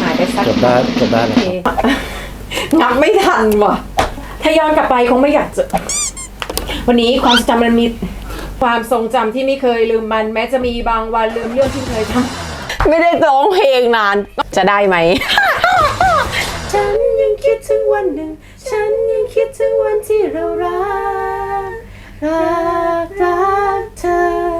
หายไปสักเกือบได้เกือบได้แล้วครับนับไม่ทันว่ะ ถ้าย้อนกลับไปคงไม่อยากจะ วันนี้ความทรงจำมันมีความทรงจำที่ไม่เคยลืมมัน แม้จะมีบางวันลืมเรื่องที่เคยทำไม่ได้ร้องเพลงนาน จะได้ไหม ฉันยังคิดถึงวันหนึ่ง ฉันยังคิดถึงวันที่เรารัก รักรักเธอ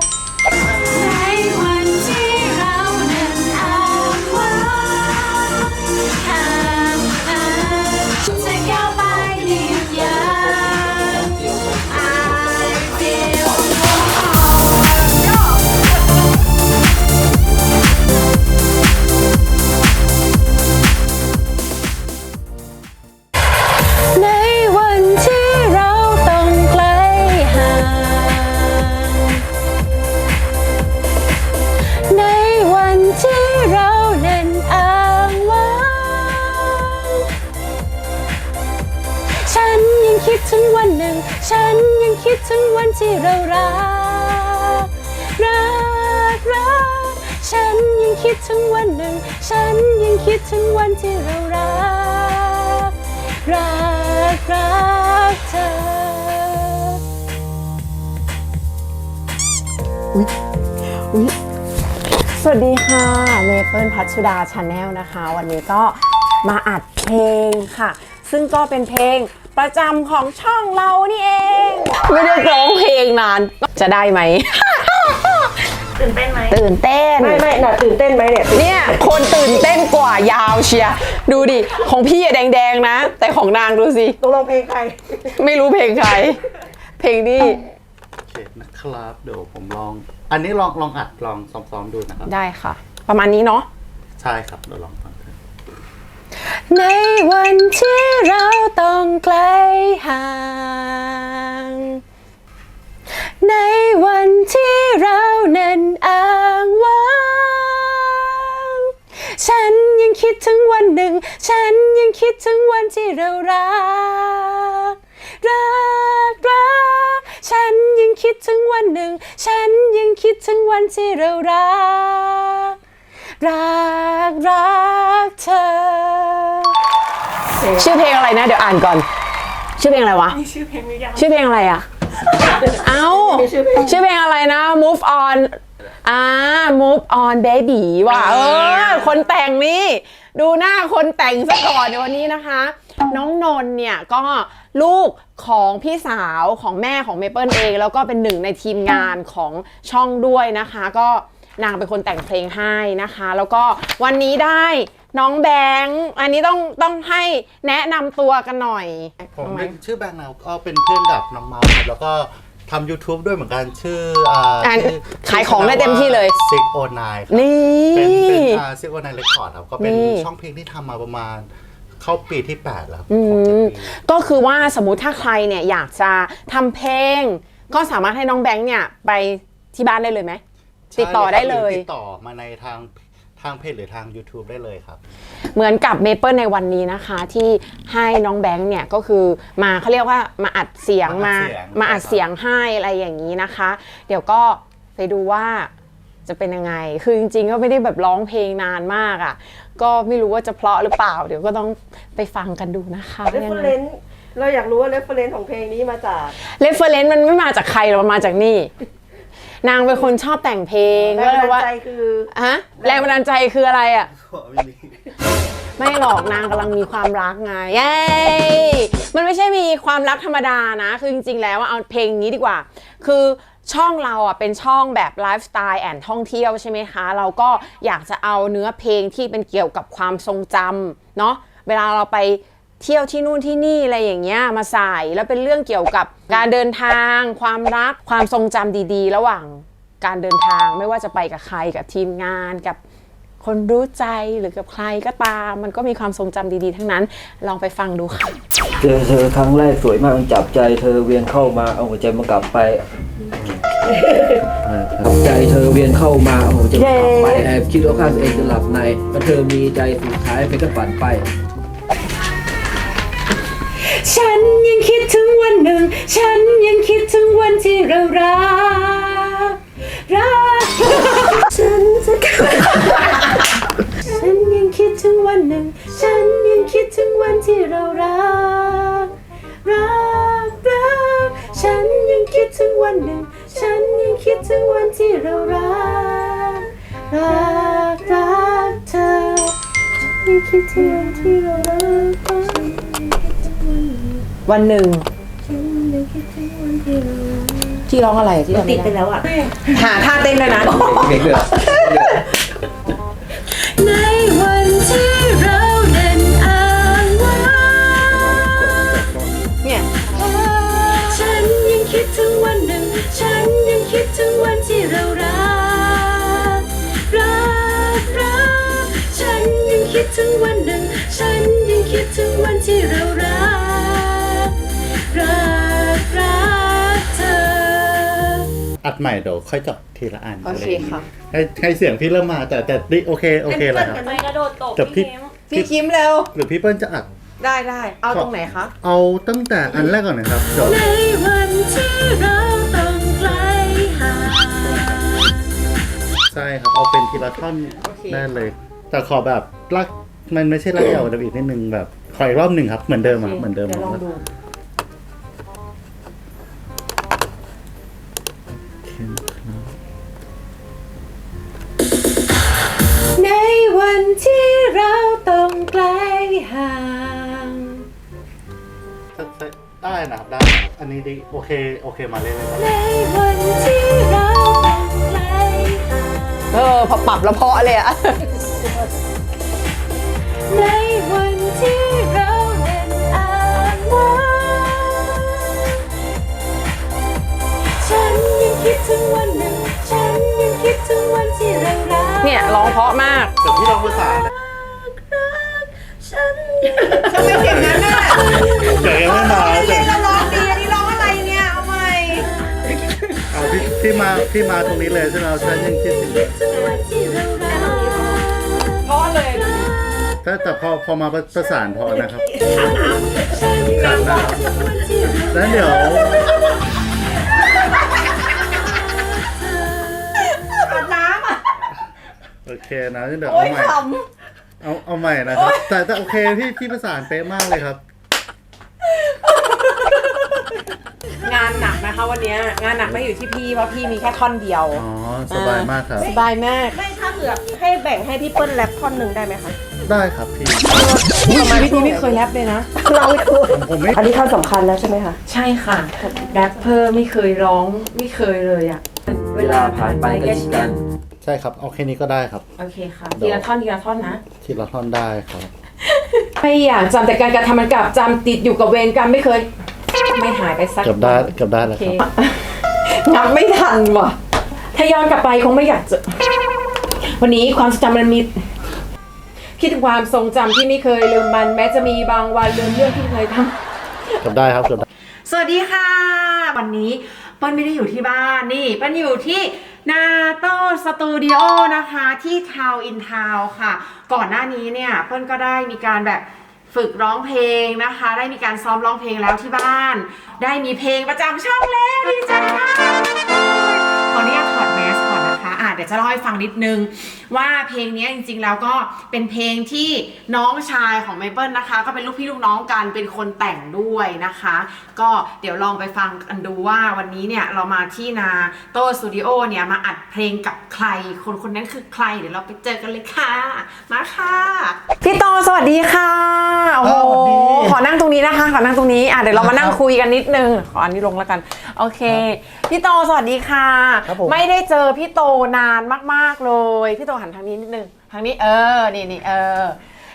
ฉันยังคิดถึงวันที่เรารัก รักรัก ฉันยังคิดถึงวันหนึ่ง ฉันยังคิดถึงวันที่เรารัก รักรักเธอ อุ๊ยอุ๊ยสวัสดีค่ะเมเปิลพัชชุดาชาแนลนะคะ วันนี้ก็มาอัดเพลงค่ะ ซึ่งก็เป็นเพลง ประจำของช่องเรานี่เอง ไม่ได้ร้องเพลงนาน จะได้ไหม ตื่นเต้นไหมตื่นเต้น ไม่ไม่น่ะตื่นเต้นไหมเนี่ยเนี่ยคนตื่นเต้นกว่ายาวเชียร์ดูดิ ของพี่อะแดงๆนะ แต่ของนางดูสิ ตกลงเพลงใครไม่รู้เพลงใคร เพลงนี้ โอเคนะครับ เดี๋ยวผมลอง อันนี้ลองลองอัดลองซ้อมๆดูนะครับ ได้ค่ะ ประมาณนี้เนาะ ใช่ครับเดี๋ยวลองฟังกัน ในวันที่เราต้องไกลห่าง ในวันที่เรานั้นอ้างว้างฉันยังคิดถึงวันหนึ่ง ฉันยังคิดถึงวันที่เรารัก รักรัก ฉันยังคิดถึงวันหนึ่ง ฉันยังคิดถึงวันที่เรารัก รักรักเธอ ชื่อเพลงอะไรนะ เดี๋ยวอ่านก่อน ชื่อเพลงอะไรวะ ชื่อเพลงหรือยังชื่อเพลงอะไรอะ เอ้า ชื่อเพลงอะไรนะ move on อ่า move on baby ว่ะเออ คนแต่งนี่ ดูหน้าคนแต่งซะก่อนในวันนี้นะคะ น้องนนท์เนี่ยก็ลูกของพี่สาวของแม่ของเมเปิลเอง แล้วก็เป็นหนึ่งในทีมงานของช่องด้วยนะคะ ก็ นางเป็นคนแต่งเพลงให้นะคะ แล้วก็วันนี้ได้น้องแบงค์อันนี้ต้องต้องให้แนะนำตัวกันหน่อยผมทำไมเป็นชื่อแบงค์นะก็เป็นเพื่อนกับน้องเมาส์ครับแล้วก็ทำ YouTube ด้วยเหมือนกันชื่ออ่าอะชื่อขายของได้เต็มที่เลย ซิกโอนายนี่ เป็นเป็นอ่าซิกโอนายเรคคอร์ดครับ ก็เป็นนี่ ช่องเพลงที่ทำมาประมาณเข้าปีที่ 8 แล้วครับอืหกเจ็ดมปี ก็คือว่าสมมุติถ้าใครเนี่ยอยากจะทำเพลง ก็สามารถให้น้องแบงค์เนี่ยไปที่บ้านได้เลยไหม ติดต่อได้เลย ใช่ครับหรือติดต่อมาในทางทางเพจหรือทาง YouTube ได้เลยครับ เหมือนกับเมเปิลในวันนี้นะคะ ที่ให้น้องแบงค์เนี่ยก็คือมาเขาเรียกว่ามาอัดเสียงมา มาอัดเสียง มาอัดใช่ครับเสียงให้อะไรอย่างนี้นะคะ เดี๋ยวก็ไปดูว่าจะเป็นยังไง คือจริงๆก็ไม่ได้แบบร้องเพลงนานมากอะ่ะ ก็ไม่รู้ว่าจะเพราะหรือเปล่า เดี๋ยวก็ต้องไปฟังกันดูนะคะเรฟเฟอร์เรนซ์เราอยากรู้ว่าเรฟเฟอร์เรนซ์ของเพลงนี้มาจาก เรฟเฟอร์เรนซ์มันไม่มาจากใครหรอกมันมาจากนี่ นางเป็นคนชอบแต่งเพลงแรก็งเลยบันดาว่าลใจคือ ฮะแรงบันดาลใจคืออะไรอะ ไม่หรอกนางกำลังมีความรักไงเย้มันไม่ใช่มีความรักธรรมดานะ คือจริงๆ แล้วอะเอาเพลงนี้ดีกว่า คือช่องเราอะเป็นช่องแบบไลฟ์สไตล์แอนท่องเที่ยวใช่ไหมคะ เราก็อยากจะเอาเนื้อเพลงที่เป็นเกี่ยวกับความทรงจำเนาะเวลาเราไป เที่ยวที่นู่นที่นี่อะไรอย่างเงี้ยมาใส่แล้วเป็นเรื่องเกี่ยวกับการเดินทาง ความรักความทรงจำดีๆ ระหว่างการเดินทางไม่ว่าจะไปกับใครกับทีมงานกับคนรู้ใจหรือกับใครก็ตาม มันก็มีความทรงจำดีๆ ทั้งนั้น ลองไปฟังดูค่ะ เจอเธอครั้งแรกสวยมากมันจับใจเธอเวียนเข้ามาเอาหัวใจมากลับไปจับใจเธอเวียนเข้ามาเอาหัวใจมากลับไปแอบคิดว่าข้าตัวเองจะหลับในมันเธอมีใจสุดท้ายไปก็ฝันไป ฉันยังคิดถึงวันหนึ่ง ฉันยังคิดถึงวันที่เรารักรักฉันจะฉันยังคิดถึงวันหนึ่ง ฉันยังคิดถึงวันที่เรารักรักรักฉันยังคิดถึงวันหนึ่ง ฉันยังคิดถึงวันที่เรารักรักรักเธอฉันยังคิดถึงวันที่เรารัก วันหนึ่งที่ร้องอะไรที่ติดไปแล้วอะ หาท่าเต้นด้วยนะเพลงเดือดในวันที่เราเดินอ่างว่าเนี่ยฉันยังคิดถึงวันหนึ่ง ฉันยังคิดถึงวันที่เรารักรักรักฉันยังคิดถึงวันหนึ่ง ฉันยังคิดถึงวันที่เรารัก ดใหม่เดี๋ยวค่อยเจาะทีละอันโอเคค่ะ ให้ให้เสียงพี่เริ่มมาแต่แต่ดิโอเคโอเคเลยครับไปกระโดดตกแต่พี่พี่คิมเร็ว หรือพี่เปิ้ลจะอัด ได้ได้ เอาตรงไหนคะ เอาตั้งแต่อันแรกก่อนนะครับเดี๋ยวในวันที่เราต้องไกลห่างใช่ครับเอาเป็นทีละท่อนโอเค ได้เลย แต่ขอแบบลากมันไม่ใช่ลากยาวแต่อีกนิดนึงแบบขออีกรอบหนึ่งครับเหมือนเดิมอะครับเหมือนเดิมเดี๋ยวลองครับดู วันที่เราต้องไกลห่าง ได้นะครับได้ อันนี้ดีโอเคโอเคมาเล่นเลยครับในวันที่เราต้องไกลห่างเออพอปรับแล้วเพราะเลยอะ ในวันที่เราเดินอ่านว่า ฉันยังคิดถึงวันหนึ่ง ฉันยังคิดถึงวันที่เรารักเนี่ยร้องเพราะมาก เดี๋ยวพี่ลองภาษานนะฉันยังทำไมเสียงนั้นน่ะเดี๋ยวยังไม่มาเล่แต่นแล้วร้องดีอันนี้ร้องอะไรเนี่ย เอาใหม่ เอาพี่พี่มาพี่มาตรงนี้เลยใช่ไหมครับฉันยังคิดถึงถึงวันที่เรารักเพราะเลยถ้าแต่พอพอมาประสานพอนะครับฉันยังคิดถึงวันที่เราแล้วเดี๋ยว เคนะเดี๋ยวโอ้เอายใหม่ ขเอาเอาใหม่นะครับ แต่แต่โอเคพี่พี่ประสานเป๊ะมากเลยครับำงานหนักนะคะวันเนี้ยงานหนักไม่อยู่ที่พี่เพราะพี่มีแค่ท่อนเดียวอ๋อ สบายมากครับ สบายมากไม่ถ้าเผื่อให้แบ่งให้พี่เปิ้ลแรปท่อนหนึ่งได้ไหมคะ ได้ครับพี่ทำไมพี่ไม่เคยแรปเลยนะ เราไม่ถูกผมผมไม่อันนี้ท่อนสำคัญแล้วใช่ไหมคะ ใช่ค่ะแรปเปอร์ไม่เคยร้องไม่เคยเลยอะ เวลาผ่านไปก็ชิกัน ใช่ครับเอาแค่นี้ก็ได้ครับ โอเคค่ะทีละท่อนทีละท่อนนะ ทีละท่อนได้ครับ ไม่อยากจำแต่การกระทำมันกลับจำติดอยู่กับเวรกรรมไม่เคย ไม่หายไปสักเกือบได้เกือบได้โอแล้วเคครับนับไม่ทันว่ะ ถ้าย้อนกลับไปคงไม่อยากจะ วันนี้ความทรงจำมันมี คิดถึงความทรงจำที่ไม่เคยลืมมัน แม้จะมีบางวันลืมเรื่องที่เคยทำ เกือบได้ครับเกือบได้ สวัสดีค่ะ วันนี้ เปิ้ลไม่ได้อยู่ที่บ้านนี่เปิ้ลอยู่ที่นาโต้สตูดิโอนะคะที่ทาวอินทาวค่ะ ก่อนหน้านี้เนี่ยเปิ้ลก็ได้มีการแบบฝึกร้องเพลงนะคะ ได้มีการซ้อมร้องเพลงแล้วที่บ้าน ได้มีเพลงประจำช่องแล้วดีใจมากขออนุญาต เดี๋ยวจะเล่าให้ฟังนิดนึง ว่าเพลงนี้จริงๆแล้วก็เป็นเพลงที่น้องชายของไมเปิลนะคะ ก็เป็นลูกพี่ลูกน้องกันเป็นคนแต่งด้วยนะคะ ก็เดี๋ยวลองไปฟังกันดูว่าวันนี้เนี่ยเรามาที่นาโต้สตูดิโอเนี่ยมาอัดเพลงกับใคร คนคนนั้นคือใคร เดี๋ยวเราไปเจอกันเลยค่ะ มาค่ะพี่โตสวัสดีค่ะโอ้โหสวัสดีขอนั่งตรงนี้นะคะขอนั่งตรงนี้อะเดี๋ยวเรามานั่งคุยกันนิดนึงขออันนี้ลงแล้วกัน โอเค พี่โตสวัสดีค่ะครับผมไม่ได้เจอพี่โตนานมากๆเลยพี่โตหันทางนี้นิดนึงทางนี้เออนี่นี่เออ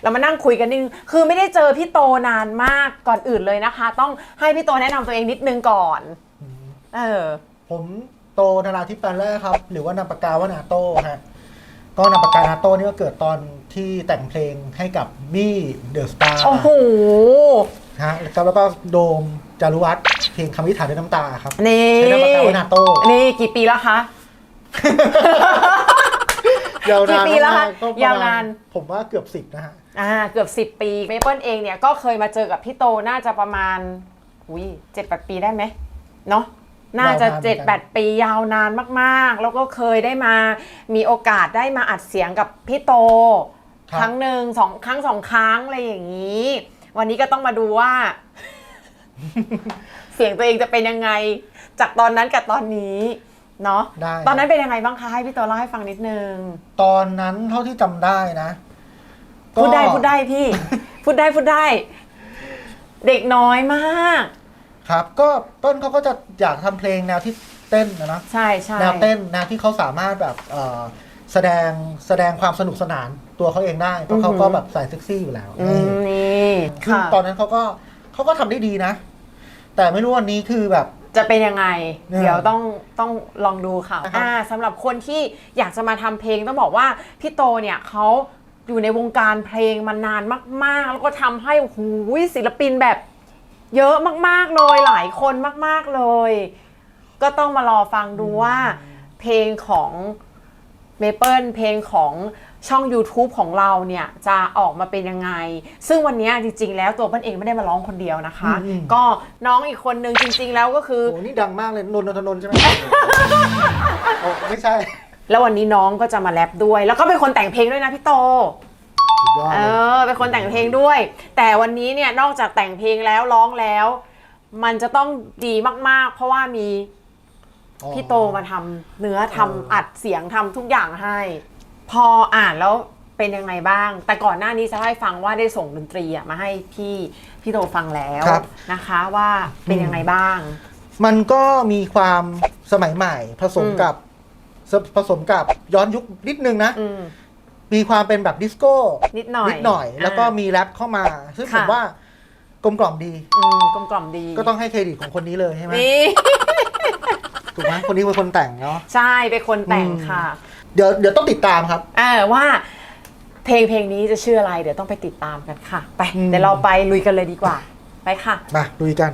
เรามานั่งคุยกันนิดนึงคือไม่ได้เจอพี่โตนานมากก่อนอื่นเลยนะคะ ต้องให้พี่โตแนะนำตัวเองนิดนึงก่อน เออ ผมโตนาราธิปแปลแรกครับ หรือว่านามปากกาว่านาโต้ฮะก็นามปากกานาโต้นี่ก็เกิดตอนที่แต่งเพลงให้กับมี่เดอะสตาร์โอ้โห ฮะแล้วก็แล้วก็โดมจารุวัฒน์เพลงคำวิถานด้วยน้ำตาครับนี่ ใช้นามปากกาว่านาโต้นี่กี่ปีแล้วคะ ยาวนานกี่ปีแล้วคะมากๆก็ประมณยาวนาน ผมว่าเกือบสิบนะฮะ อ่าเกือบ 10 ปีเมเปิลเองเนี่ยก็เคยมาเจอกับพี่โตน่าจะประมาณอุ้ยเจ็ดแปดปีได้ไหมเนาะน่าจะยาวนานเหมือนกัน เจ็ดแปดปียาวนานมากๆ แล้วก็เคยได้มามีโอกาสได้มาอัดเสียงกับพี่โต ครับครั้งหนึ่งสองครั้งสองครั้งอะไรอย่างนี้ วันนี้ก็ต้องมาดูว่า เสียงตัวเองจะเป็นยังไง จากตอนนั้นกับตอนนี้ เนาะได้ ตอนนั้นเป็นยังไงบ้างคะให้พี่โตเล่าให้ฟังนิดนึง ตอนนั้นเท่าที่จำได้นะก็พูดได้พูดได้พี่ พูดได้พูดได้ เด็กน้อยมาก ครับ ก็ต้นเขาก็จะอยากทำเพลงแนวที่เต้นนะเนอะใช่ใช่แนวเต้นแนวที่เขาสามารถแบบเอ่อแสดงแสดงความสนุกสนานตัวเขาเองได้เพราะเขาก็แบบใส่เซ็กซี่อยู่แล้วอืมนี่คือค่ะตอนนั้นเขาก็เขาก็ทำได้ดีนะ แต่ไม่รู้วันนี้คือแบบ จะเป็นยังไง เนี่ย เดี๋ยวต้องต้องลองดูค่ะนะครับอ่าสำหรับคนที่อยากจะมาทำเพลงต้องบอกว่าพี่โตเนี่ยเขาอยู่ในวงการเพลงมานานมาก ๆ แล้วก็ทำให้โอ้โหศิลปินแบบเยอะมาก ๆ เลยหลายคนมาก ๆ เลย ก็ต้องมารอฟังดูว่า เพลงของเมเปิลเพลงของ ช่อง YouTube ของเราเนี่ยจะออกมาเป็นยังไง ซึ่งวันเนี้ยจริง ๆ แล้วตัวเปิ้ลเองไม่ได้มาร้องคนเดียวนะคะอืมก็น้องอีกคนนึงจริง ๆ แล้วก็คือโอ้นี่ดังมากเลยนนทนนท์ใช่ไหมโอ้ไม่ใช่ แล้ววันนี้น้องก็จะมาแรปด้วย แล้วก็เป็นคนแต่งเพลงด้วยนะพี่โตสุดยอดเอเลยอเป็นคนแต่งเพลงด้วย แต่วันนี้เนี่ยนอกจากแต่งเพลงแล้วร้องแล้ว มันจะต้องดีมาก ๆ เพราะว่ามีพี่โตมาทำเนื้อทำอัดเสียงทำทุกอย่างให้ พออ่านแล้วเป็นยังไงบ้าง แต่ก่อนหน้านี้จะให้ฟังว่าได้ส่งดนตรีอะมาให้พี่พี่โตฟังแล้วครับ นะคะว่าเป็นยังไงบ้าง มันก็มีความสมัยใหม่ ผสมอืม กับผสมกับย้อนยุคนิดนึงนะ อืม มีความเป็นแบบดิสโก้นิดหน่อยนิดหน่อยแล้วก็อ่ามีมีแรปเข้ามา ซึ่งผค่ะมว่ากลมกล่อมดี อืมกลมกล่อมดีก็ต้องให้เครดิตของคนนี้เลยใช่ไหมนี่ ถูกไหมคนนี้เป็นคนแต่งเนาะ ใช่เป็นคนแต่งอืม ค่ะ เดี๋ยวเดี๋ยวต้องติดตามครับเออว่าเพลงเพลงนี้จะชื่ออะไร เดี๋ยวต้องไปติดตามกันค่ะ ไปอืม เดี๋ยวเราไปลุยกันเลยดีกว่า ไปค่ะ มาดูกัน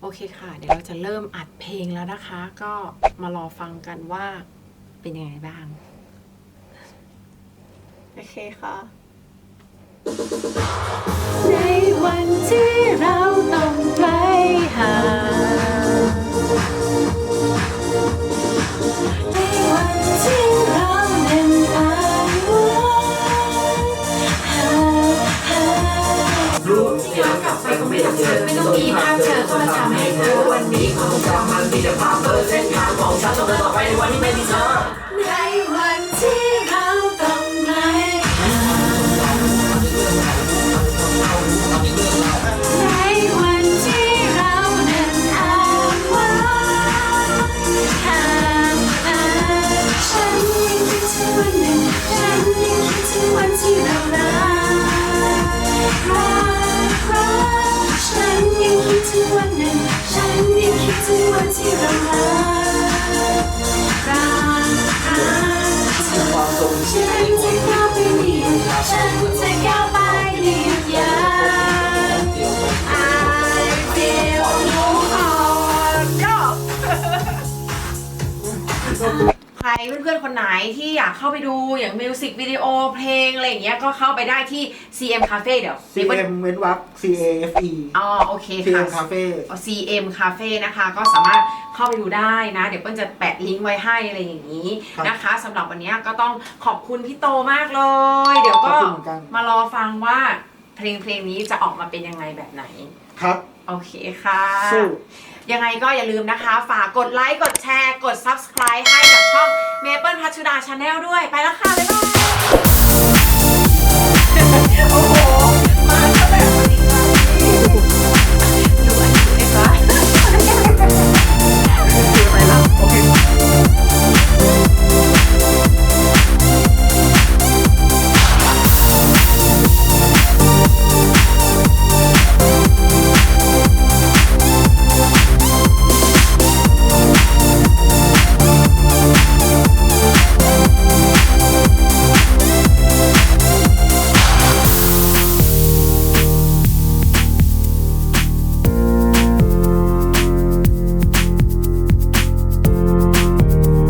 โอเคค่ะ เดี๋ยวเราจะเริ่มอัดเพลงแล้วนะคะ ก็มารอฟังกันว่าเป็นยังไงบ้าง โอเคค่ะ ในวันที่เราต้องไกล พื่อนๆคนไหนที่อยากเข้าไปดูอย่างมิวสิกวิดีโอเพลงอะไรอย่างเงี้ยก็เข้าไปได้ที่ CM Cafe เดี๋ยว CM เว้นวรรค C A F E อ๋อโอเค CM ค่ะ Cafe CM Cafe นะคะ ก็สามารถเข้าไปดูได้นะ เดี๋ยวเปิ้ลจะแปะลิงก์ไว้ให้อะไรอย่างนี้ครับนะคะสำหรับวันนี้ก็ต้องขอบคุณพี่โตมากเลย เดี๋ยวก็ขอบคุณเหมือนกัน มารอฟังว่าเพลงเพลงนี้จะออกมาเป็นยังไงแบบไหน ครับ โอเคค่ะสู้ยังไงก็อย่าลืมนะคะ ฝากกดไลค์กดแชร์ กด subscribe ให้กับช่อง Maple พัชชุดา Channel ด้วยไปแล้วค่ะ บ๊ายบาย